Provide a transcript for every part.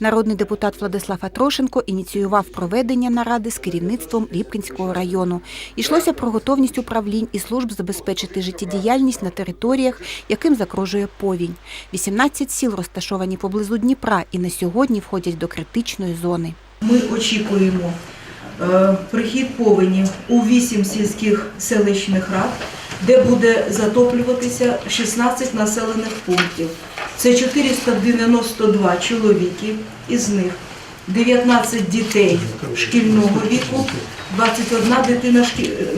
Народний депутат Владислав Атрошенко ініціював проведення наради з керівництвом Рібкінського району. Йшлося про готовність управлінь і служб забезпечити життєдіяльність на територіях, яким загрожує повінь. 18 сіл розташовані поблизу Дніпра і на сьогодні входять до критичної зони. Ми очікуємо е, прихід повені у 8 сільських селищних рад, де буде затоплюватися 16 населених пунктів. Це 492 чоловіки, із них 19 дітей шкільного віку, 21 дитина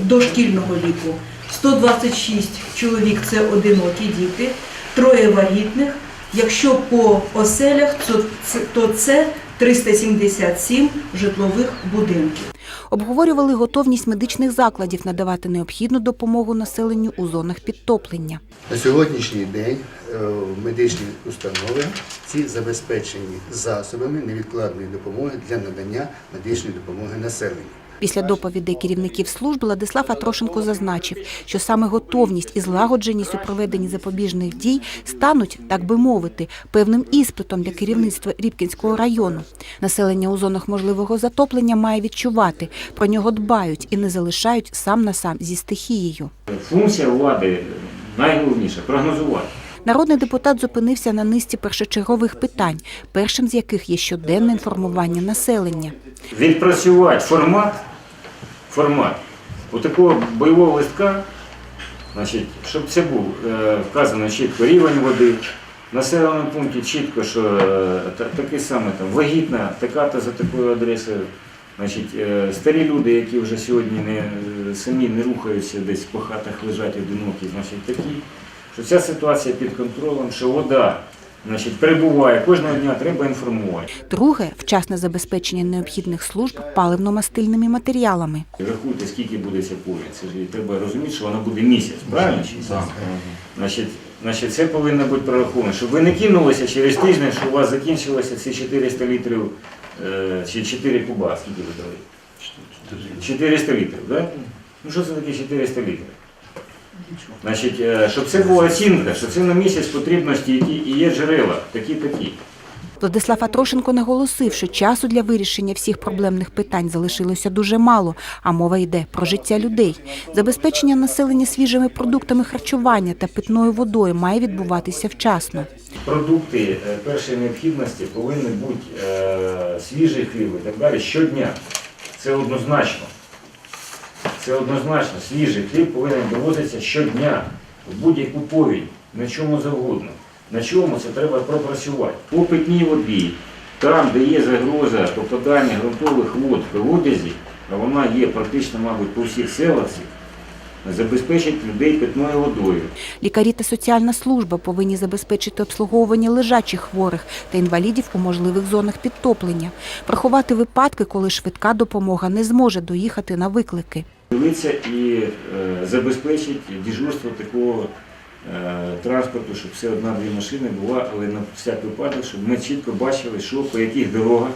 дошкільного віку, 126 чоловік це одинокі діти, троє вагітних. Якщо по оселях, то це 377 житлових будинків. Обговорювали готовність медичних закладів надавати необхідну допомогу населенню у зонах підтоплення. На сьогоднішній день е, медичні установи ці забезпечені засобами невідкладної допомоги для надання медичної допомоги населенню. Після доповідей керівників служб Владислав Атрошенко зазначив, що саме готовність і злагодженість у проведенні запобіжних дій стануть, так би мовити, певним іспитом для керівництва Рібкінського району. Населення у зонах можливого затоплення має відчувати, про нього дбають і не залишають сам на сам зі стихією. Функція влади найголовніша прогнозувати. Народний депутат зупинився на низці першочергових питань, першим з яких є щоденне інформування населення. Відпрацювати формат, формат у такого бойового листка, значить, щоб це був е, вказано чітко рівень води, населеному пункті чітко, що е, та- саме там вагітна, така-то за такою адресою. Значить, е, старі люди, які вже сьогодні не, самі не рухаються десь по хатах лежать одинокі, значить такі, що ця ситуація під контролем, що вода значить, прибуває, кожного дня треба інформувати. Друге вчасне забезпечення необхідних служб паливно-мастильними матеріалами. Рахуйте, скільки буде ця. Це ж треба розуміти, що вона буде місяць, правильно? чи? Значить, значить, це повинно бути прораховано, щоб ви не кинулися через тиждень, що у вас закінчилося ці 400 літрів е, чи 4 куба, скільки ви дали? 400 літрів, так? Да? Ну що це таке 400 літрів? Значить, е, щоб це була оцінка, що це на місяць потрібно стільки і є джерела, такі-такі. Владислав Атрошенко наголосив, що часу для вирішення всіх проблемних питань залишилося дуже мало, а мова йде про життя людей. Забезпечення населення свіжими продуктами харчування та питною водою має відбуватися вчасно. Продукти е, першої необхідності повинні бути е, свіжий хліб і так далі щодня. Це однозначно. Це однозначно. Свіжий хліб повинен довозитися щодня в будь-яку повінь, на чому завгодно. На чому це треба пропрацювати. По питній воді, там, де є загроза попадання ґрунтових вод в колодязі, а вона є практично, мабуть, по всіх селах, забезпечить людей питною водою. Лікарі та соціальна служба повинні забезпечити обслуговування лежачих хворих та інвалідів у можливих зонах підтоплення, врахувати випадки, коли швидка допомога не зможе доїхати на виклики. Дивитися і е, забезпечить дежурство такого е, транспорту, щоб все одна-дві машини була, але на всяк випадок, щоб ми чітко бачили, що по яких дорогах,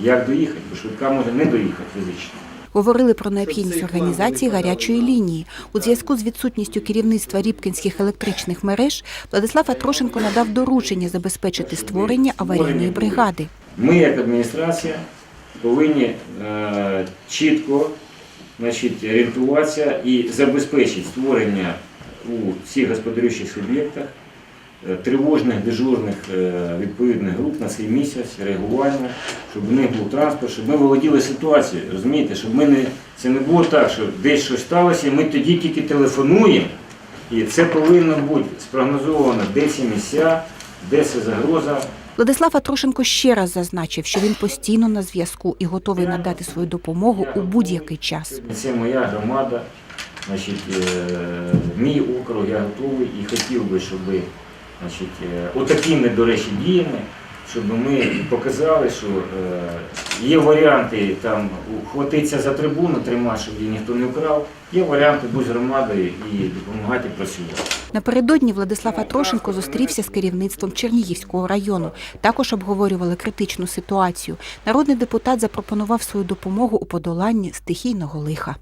як доїхати, бо швидка може не доїхати фізично. Говорили про необхідність організації гарячої лінії. У зв'язку з відсутністю керівництва рібкінських електричних мереж Владислав Атрошенко надав доручення забезпечити створення аварійної бригади. Ми, як адміністрація, повинні е, чітко значить, орієнтуватися і забезпечити створення у всіх господарюючих суб'єктах е, тривожних дежурних е, відповідних груп на цей місяць, реагування, щоб в них був транспорт, щоб ми володіли ситуацією, розумієте, щоб ми не, це не було так, що десь щось сталося, і ми тоді тільки телефонуємо, і це повинно бути спрогнозовано, де ці місця, де це загроза. Владислав Атрошенко ще раз зазначив, що він постійно на зв'язку і готовий надати свою допомогу у будь-який час. Це моя громада, значить, е, мій округ, я готовий і хотів би, щоб значить, е, отакими, до речі, діями, щоб ми показали, що е, є варіанти там ухватитися за трибуну, тримати, щоб її ніхто не вкрав. Є варіанти бути громадою і допомагати працювати. Напередодні Владислав Атрошенко зустрівся з керівництвом Чернігівського району. Також обговорювали критичну ситуацію. Народний депутат запропонував свою допомогу у подоланні стихійного лиха.